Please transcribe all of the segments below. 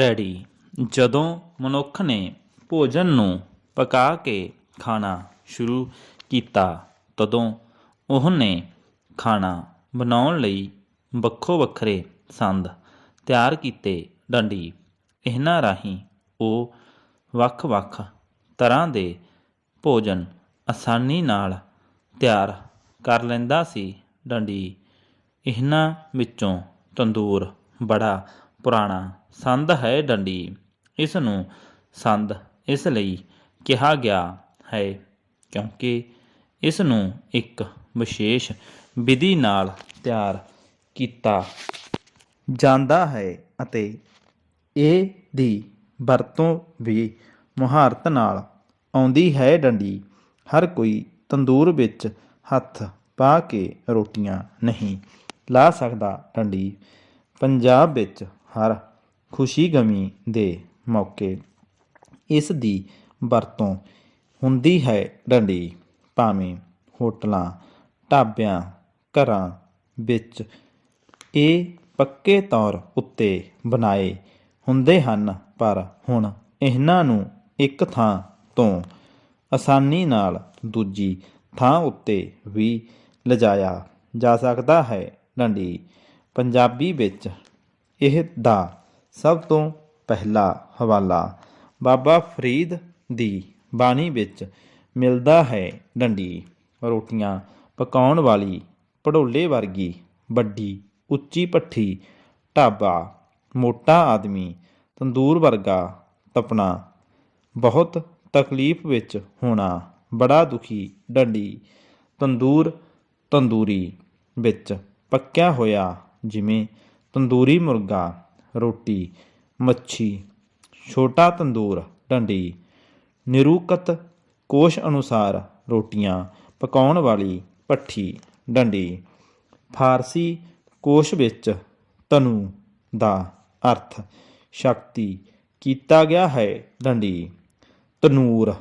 Ready. ਜਦੋਂ ਮਨੁੱਖ ਨੇ ਭੋਜਨ ਨੂੰ ਪਕਾ ਕੇ ਖਾਣਾ ਸ਼ੁਰੂ ਕੀਤਾ, ਤਦੋਂ ਉਹਨੇ ਖਾਣਾ ਬਣਾਉਣ ਲਈ ਵੱਖੋ ਵੱਖਰੇ ਸੰਦ ਤਿਆਰ ਕੀਤੇ ਡੰਡੀ। ਇਹਨਾਂ ਰਾਹੀਂ ਉਹ ਵੱਖ-ਵੱਖ ਤਰ੍ਹਾਂ ਦੇ ਭੋਜਨ ਆਸਾਨੀ ਨਾਲ ਤਿਆਰ ਕਰ ਲੈਂਦਾ ਸੀ। ਡੰਡੀ ਇਹਨਾਂ ਵਿੱਚੋਂ ਤੰਦੂਰ, ਬੜਾ ਪੁਰਾਣਾ ਸੰਦ ਹੈ ਡੰਡੀ। ਇਸ ਨੂੰ ਸੰਦ ਇਸ ਲਈ ਕਿਹਾ ਗਿਆ ਹੈ ਕਿਉਂਕਿ ਇਸ ਨੂੰ ਇੱਕ ਵਿਸ਼ੇਸ਼ ਵਿਧੀ ਨਾਲ ਤਿਆਰ ਕੀਤਾ ਜਾਂਦਾ ਹੈ ਅਤੇ ਇਹ ਦੀ ਵਰਤੋਂ ਵੀ ਮੁਹਾਰਤ ਨਾਲ ਆਉਂਦੀ ਹੈ ਡੰਡੀ। ਹਰ ਕੋਈ ਤੰਦੂਰ ਵਿੱਚ ਹੱਥ ਪਾ ਕੇ ਰੋਟੀਆਂ ਨਹੀਂ ਲਾ ਸਕਦਾ। ਡੰਡੀ ਪੰਜਾਬ ਵਿੱਚ ਹਰ ਖੁਸ਼ੀ ਗਮੀ ਦੇ ਮੌਕੇ ਇਸ ਦੀ ਵਰਤੋਂ ਹੁੰਦੀ ਹੈ ਡੰਡੀ, ਭਾਵੇਂ ਹੋਟਲਾਂ, ਢਾਬਿਆਂ, ਘਰਾਂ ਵਿੱਚ ਇਹ ਪੱਕੇ ਤੌਰ ਉੱਤੇ ਬਣਾਏ ਹੁੰਦੇ ਹਨ, ਪਰ ਹੁਣ ਇਹਨਾਂ ਨੂੰ ਇੱਕ ਥਾਂ ਤੋਂ ਆਸਾਨੀ ਨਾਲ ਦੂਜੀ ਥਾਂ ਉੱਤੇ ਵੀ ਲਿਜਾਇਆ ਜਾ ਸਕਦਾ ਹੈ। ਡੰਡੀ, ਪੰਜਾਬੀ ਵਿੱਚ ਇਹ ਦਾ ਸਭ ਤੋਂ ਪਹਿਲਾ ਹਵਾਲਾ ਬਾਬਾ ਫਰੀਦ ਦੀ ਬਾਣੀ ਵਿੱਚ ਮਿਲਦਾ ਹੈ। ਡੰਡੀ, ਰੋਟੀਆਂ ਪਕਾਉਣ ਵਾਲੀ ਭੜੋਲੇ ਵਰਗੀ ਵੱਡੀ ਉੱਚੀ ਭੱਠੀ, ਢਾਬਾ, ਮੋਟਾ ਆਦਮੀ, ਤੰਦੂਰ ਵਰਗਾ ਤਪਣਾ। ਬਹੁਤ ਤਕਲੀਫ ਵਿੱਚ ਹੋਣਾ ਬੜਾ ਦੁਖੀ ਡੰਡੀ, ਤੰਦੂਰ ਤੰਦੂਰੀ ਵਿੱਚ ਪੱਕਿਆ ਹੋਇਆ ਜਿਵੇਂ ਤੰਦੂਰੀ ਮੁਰਗਾ, ਰੋਟੀ, ਮੱਛੀ, ਛੋਟਾ ਤੰਦੂਰ, ਡੰਡੀ, ਨਿਰੂਕਤ ਕੋਸ਼ ਅਨੁਸਾਰ ਰੋਟੀਆਂ, ਪਕਾਉਣ ਵਾਲੀ ਭੱਠੀ, ਡੰਡੀ, ਫਾਰਸੀ ਕੋਸ਼ ਵਿੱਚ ਤਨੂ ਦਾ ਅਰਥ ਸ਼ਕਤੀ ਕੀਤਾ ਗਿਆ ਹੈ, ਡੰਡੀ, ਤਨੂਰ,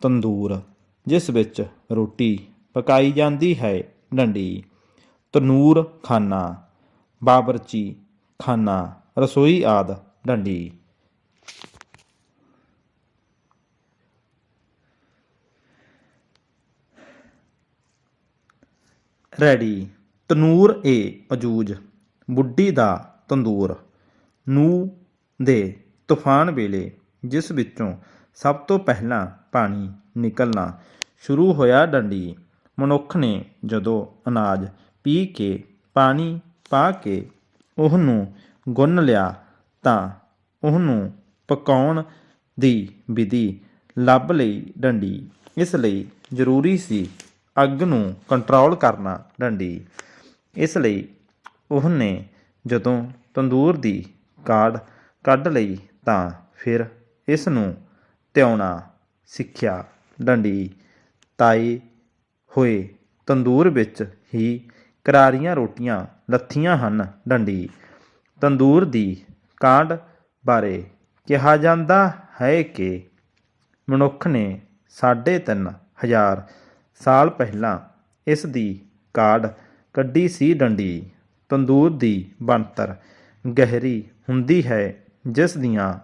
ਤੰਦੂਰ, ਜਿਸ ਵਿੱਚ ਰੋਟੀ ਪਕਾਈ ਜਾਂਦੀ ਹੈ, ਡੰਡੀ, ਤਨੂਰ ਖਾਨਾ। ਬਾਬਰਚੀ, ਖਾਨਾ, ਰਸੋਈ ਆਦ, ਡੰਡੀ। ਰੈਡੀ। ਤਨੂਰ ਏ ਅਜੂਜ। ਬੁੱਢੀ ਦਾ ਤੰਦੂਰ। ਨੂੰ ਦੇ ਤੂਫਾਨ ਵੇਲੇ ਜਿਸ ਵਿੱਚੋਂ ਸਭ ਤੋਂ ਪਹਿਲਾਂ ਪਾਣੀ ਨਿਕਲਣਾ ਸ਼ੁਰੂ ਹੋਇਆ ਡੰਡੀ, ਮਨੁੱਖ ਨੇ ਜਦੋਂ ਅਨਾਜ ਪੀ ਕੇ ਪਾਣੀ ਪਾ ਕੇ ਉਹਨੂੰ ਗੁੰਨ ਲਿਆ ਤਾਂ ਉਹਨੂੰ ਪਕਾਉਣ ਦੀ ਵਿਧੀ ਲੱਭ ਲਈ ਡੰਡੀ। ਇਸ ਲਈ ਜ਼ਰੂਰੀ ਸੀ ਅੱਗ ਨੂੰ ਕੰਟਰੋਲ ਕਰਨਾ ਡੰਡੀ। ਇਸ ਲਈ ਉਹਨੇ ਜਦੋਂ ਤੰਦੂਰ ਦੀ ਕਾਢ ਕੱਢ ਲਈ ਤਾਂ ਫਿਰ ਇਸ ਨੂੰ ਤਿਉਣਾ ਸਿੱਖਿਆ ਡੰਡੀ। ਤਾਈ ਹੋਏ ਤੰਦੂਰ ਵਿੱਚ ਹੀ ਕਰਾਰੀਆਂ ਰੋਟੀਆਂ ਲੱਥੀਆਂ ਹਨ ਡੰਡੀ। ਤੰਦੂਰ ਦੀ ਕਾਂਡ ਬਾਰੇ ਕਿਹਾ ਜਾਂਦਾ ਹੈ ਕਿ ਮਨੁੱਖ ਨੇ ਸਾਢੇ ਤਿੰਨ ਹਜ਼ਾਰ ਸਾਲ ਪਹਿਲਾਂ ਇਸ ਦੀ ਕਾਢ ਕੱਢੀ ਸੀ ਡੰਡੀ। ਤੰਦੂਰ ਦੀ ਬਣਤਰ ਗਹਿਰੀ ਹੁੰਦੀ ਹੈ, ਜਿਸ ਦੀਆਂ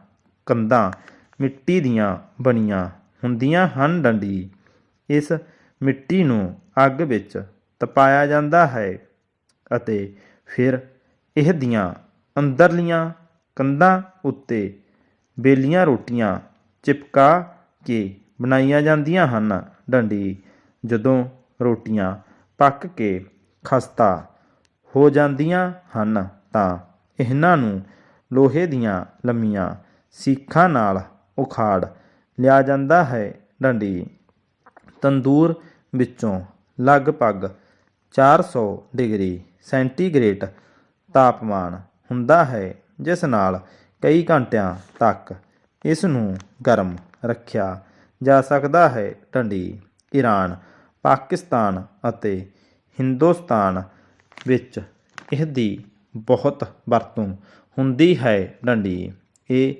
ਕੰਧਾਂ ਮਿੱਟੀ ਦੀਆਂ ਬਣੀਆਂ ਹੁੰਦੀਆਂ ਹਨ ਡੰਡੀ। ਇਸ ਮਿੱਟੀ ਨੂੰ ਅੱਗ ਵਿੱਚ ਤਪਾਇਆ ਜਾਂਦਾ ਹੈ ਅਤੇ ਫਿਰ ਇਹ ਦੀਆਂ ਅੰਦਰਲੀਆਂ ਕੰਧਾਂ ਉੱਤੇ ਬੇਲੀਆਂ ਰੋਟੀਆਂ ਚਿਪਕਾ ਕੇ ਬਣਾਈਆਂ ਜਾਂਦੀਆਂ ਹਨ। ਡੰਡੀ ਜਦੋਂ ਰੋਟੀਆਂ ਪੱਕ ਕੇ ਖਸਤਾ ਹੋ ਜਾਂਦੀਆਂ ਹਨ ਤਾਂ ਇਹਨਾਂ ਨੂੰ ਲੋਹੇ ਦੀਆਂ ਲੰਮੀਆਂ ਸੀਖਾਂ ਨਾਲ ਉਖਾੜ ਲਿਆ ਜਾਂਦਾ ਹੈ। ਡੰਡੀ ਤੰਦੂਰ ਵਿੱਚੋਂ ਲਗਭਗ 400 ਡਿਗਰੀ ਸੈਂਟੀਗ੍ਰੇਡ ਤਾਪਮਾਨ ਹੁੰਦਾ ਹੈ, ਜਿਸ ਨਾਲ ਕਈ ਘੰਟਿਆਂ ਤੱਕ ਇਸ ਨੂੰ ਗਰਮ ਰੱਖਿਆ ਜਾ ਸਕਦਾ ਹੈ। ਡੰਡੀ ਈਰਾਨ, ਪਾਕਿਸਤਾਨ ਅਤੇ ਹਿੰਦੁਸਤਾਨ ਵਿੱਚ ਇਸ ਦੀ ਬਹੁਤ ਵਰਤੋਂ ਹੁੰਦੀ ਹੈ। ਡੰਡੀ ਇਹ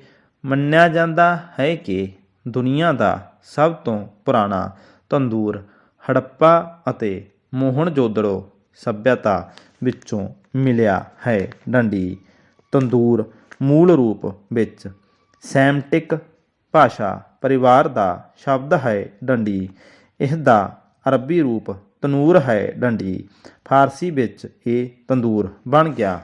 ਮੰਨਿਆ ਜਾਂਦਾ ਹੈ ਕਿ ਦੁਨੀਆ ਦਾ ਸਭ ਤੋਂ ਪੁਰਾਣਾ ਤੰਦੂਰ ਹੜੱਪਾ ਅਤੇ ਮੋਹਨਜੋਦੜੋ ਸੱਭਿਅਤਾ ਵਿੱਚੋਂ ਮਿਲਿਆ ਹੈ ਡੰਡੀ। ਤੰਦੂਰ ਮੂਲ ਰੂਪ ਵਿੱਚ ਸੈਮਟਿਕ ਭਾਸ਼ਾ, ਪਰਿਵਾਰ ਦਾ ਸ਼ਬਦ ਹੈ ਡੰਡੀ। ਇਸ ਦਾ ਅਰਬੀ ਰੂਪ ਤਨੂਰ ਹੈ ਡੰਡੀ। ਫਾਰਸੀ ਵਿੱਚ ਇਹ ਤੰਦੂਰ ਬਣ ਗਿਆ।